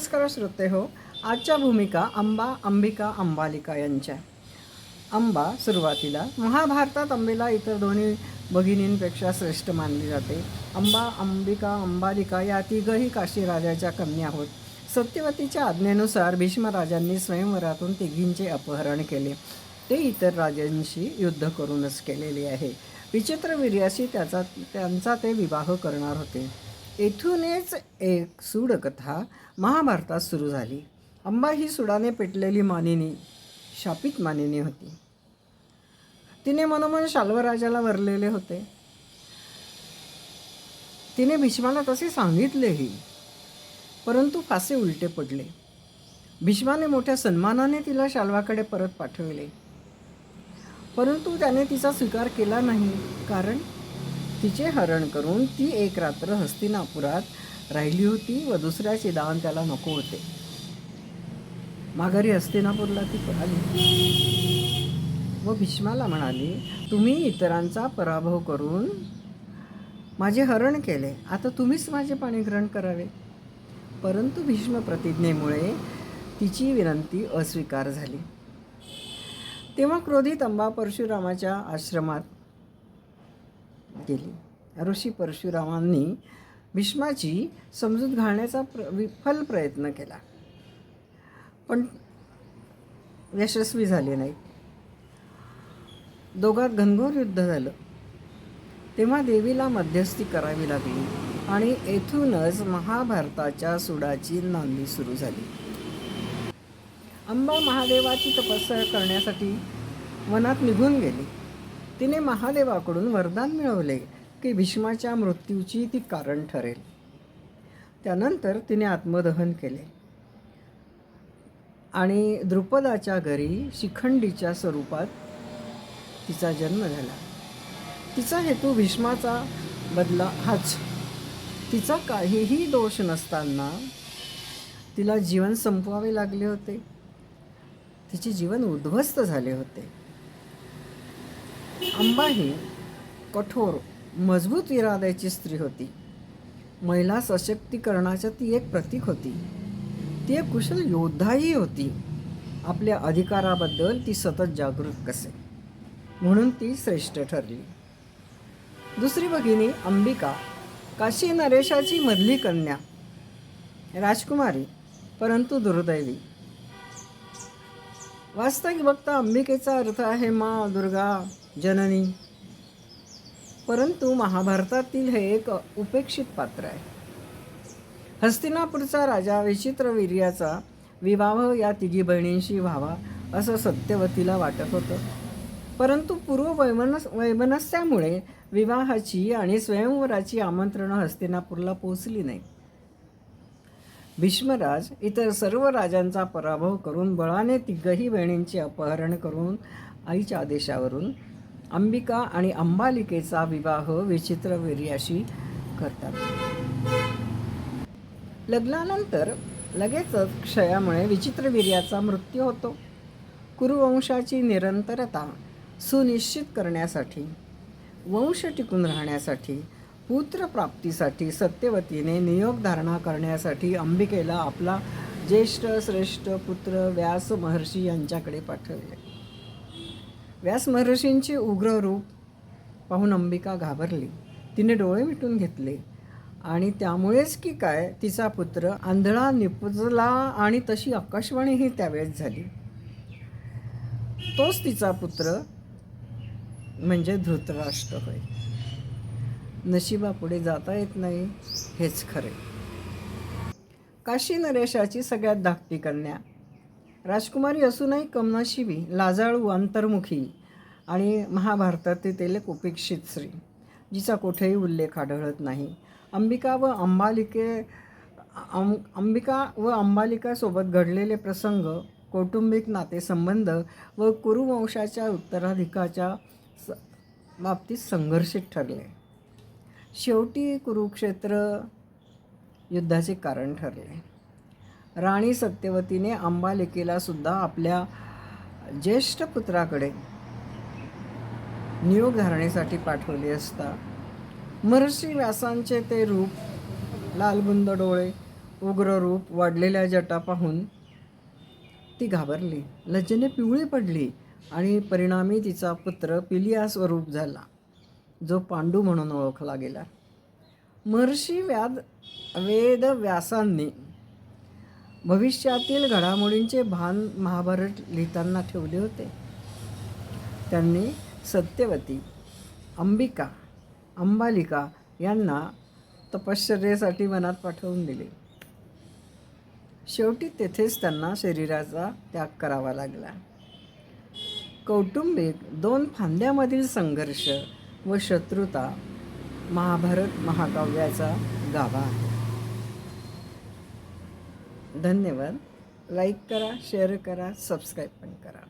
नमस्कार श्रोते हो आजच्या भूमिका अंबा अंबिका अंबालिका यांच्या. अंबा सुरुवातीला महाभारतात अंबेला इतर दोन्ही भगिनींपेक्षा श्रेष्ठ मानली जाते. अंबा अंबिका अंबालिका या तिघही काशी राजाच्या कन्या होत. सत्यवतीच्या आज्ञेनुसार भीष्मराजांनी स्वयंवरातून तिघींचे अपहरण केले. ते इतर राजांशी युद्ध करूनच केलेले आहे. विचित्र वीर्याशी त्याचा त्यांचा ते विवाह करणार होते. येथूनच एक सूडकथा महाभारतात सुरू झाली. अंबा ही सुडाने पेटलेली मानिनी शापित मानिनी होती. तिने मनोमन शाल्वराजाला वरलेले होते. तिने भीष्माला तसे सांगितलेही परंतु फासे उलटे पडले. भीष्माने मोठ्या सन्मानाने तिला शाल्वाकडे परत पाठवले. परंतु त्याने तिचा स्वीकार केला नाही कारण तिचे हरण करून ती एक रात्र हस्तिनापुरात राहिली होती व दुसऱ्याचे दान त्याला नको होते. माघारी हस्तिनापूरला ती आली. व भीष्माला म्हणाली तुम्ही इतरांचा पराभव करून माझे हरण केले. आता तुम्हीच माझे पाणी ग्रहण करावे. परंतु भीष्म प्रतिज्ञेमुळे तिची विनंती अस्वीकार झाली. तेव्हा क्रोधित अंबा परशुरामाच्या आश्रमात गेली ऋषी परशुरामांनी भीष्माची समजूत घालण्याचा प्र विफल प्रयत्न केला. पण यशस्वी झाले नाही दोघात घनघोर युद्ध झालं. तेव्हा देवीला मध्यस्थी करावी लागली आणि येथूनच महाभारताच्या सुडाची नांदी सुरू झाली. अंबा महादेवाची तपस्या करण्यासाठी वनात निघून गेली. तिने महादेवाकडून वरदान मिळवले की भीष्माच्या मृत्यूची ती कारण ठरेल. त्यानंतर तिने आत्मदहन केले. आणि द्रुपदाच्या घरी शिखंडीच्या स्वरूपात तिचा जन्म झाला. तिचा हेतू भीष्माचा बदला हाच. तिचा काहीही दोष नसताना तिला जीवन संपवावे लागले होते. तिचे जीवन उद्ध्वस्त झाले होते. अंबा ही कठोर मजबूत इराद्याची स्त्री होती. महिला सशक्तीकरणाच्या ती एक प्रतीक होती. ती एक कुशल योद्धाही होती. आपल्या अधिकाराबद्दल ती सतत जागरूक असे म्हणून ती श्रेष्ठ ठरली. दुसरी भगिनी अंबिका काशी नरेशाची मधली कन्या राजकुमारी परंतु दुर्दैवी. वास्तविक बघता अंबिकेचा अर्थ आहे मा दुर्गा जननी. परंतु महाभारतातील हे एक उपेक्षित पात्र आहे. हस्तिनापूरचा राजा विचित्रवीर्याचा विवाह या तिघी बहिणींशी व्हावा असं सत्यवतीला वाटत होतं. परंतु पूर्व वैमनस वैमनस्यामुळे विवाहाची आणि स्वयंवराची आमंत्रणं हस्तिनापूरला पोचली नाही. भीष्मराज इतर सर्व राजांचा पराभव करून बळाने तिघही बहिणींचे अपहरण करून आईच्या आदेशावरून अंबिका आणि अंबालिकेचा विवाह विचित्रवीर्याशी करतात. लग्नानंतर लगेचच क्षयामुळे विचित्रवीर्याचा मृत्यू होतो. कुरुवंशाची निरंतरता सुनिश्चित करण्यासाठी वंश टिकून राहण्यासाठी पुत्रप्राप्तीसाठी सत्यवतीने नियोग धारणा करण्यासाठी अंबिकेला आपला ज्येष्ठ श्रेष्ठ पुत्र व्यास महर्षी यांच्याकडे पाठवले. व्यास महर्षींचे उग्र रूप पाहून अंबिका घाबरली. तिने डोळे मिटून घेतले. आणि त्यामुळेच की काय तिचा पुत्र आंधळा निपजला आणि तशी आकाशवाणीही त्यावेळेस झाली. तोच तिचा पुत्र म्हणजे धृतराष्ट्र होय. नशिबापुढे जाता येत नाही हेच खरे. काशी नरेशाची सगळ्यात धाकटी कन्या. राजकुमारी असूनही कमनाशिबी लाजाळू अंतर्मुखी आणि महाभारतातील तेलक उपेक्षित स्त्री जिचा कुठेही उल्लेख आढळत नाही. अंबिका व अंबालिके अं अंबिका व अंबालिकासोबत घडलेले प्रसंग कौटुंबिक नातेसंबंध व कुरुवंशाच्या उत्तराधिकाच्या स बाबतीत संघर्षित ठरले. शेवटी कुरुक्षेत्र युद्धाचे कारण ठरले. राणी सत्यवतीने अंबालिकेला सुद्धा आपल्या ज्येष्ठ पुत्राकडे नियोग धारणेसाठी पाठवले असता. महर्षी व्यासांचे ते रूप लालबुंद डोळे उग्र रूप वाढलेल्या जटा पाहून ती घाबरली. लज्जेने पिवळी पडली आणि परिणामी तिचा पुत्र पिलिया स्वरूप झाला जो पांडू म्हणून ओळखला गेला. महर्षी व्याद वेद व्यासांनी भविष्यातील घडामोडींचे भान महाभारत लिहिताना ठेवले होते. त्यांनी सत्यवती अंबिका अंबालिका यांना तपश्चर्येसाठी मनात पाठवून दिले. शेवटी तेथेच त्यांना शरीराचा त्याग करावा लागला. कौटुंबिक दोन फांद्यामधील संघर्ष व शत्रुता महाभारत महाकाव्याचा गाभा आहे. धन्यवाद. लाईक करा शेअर करा सबस्क्राईब पण करा.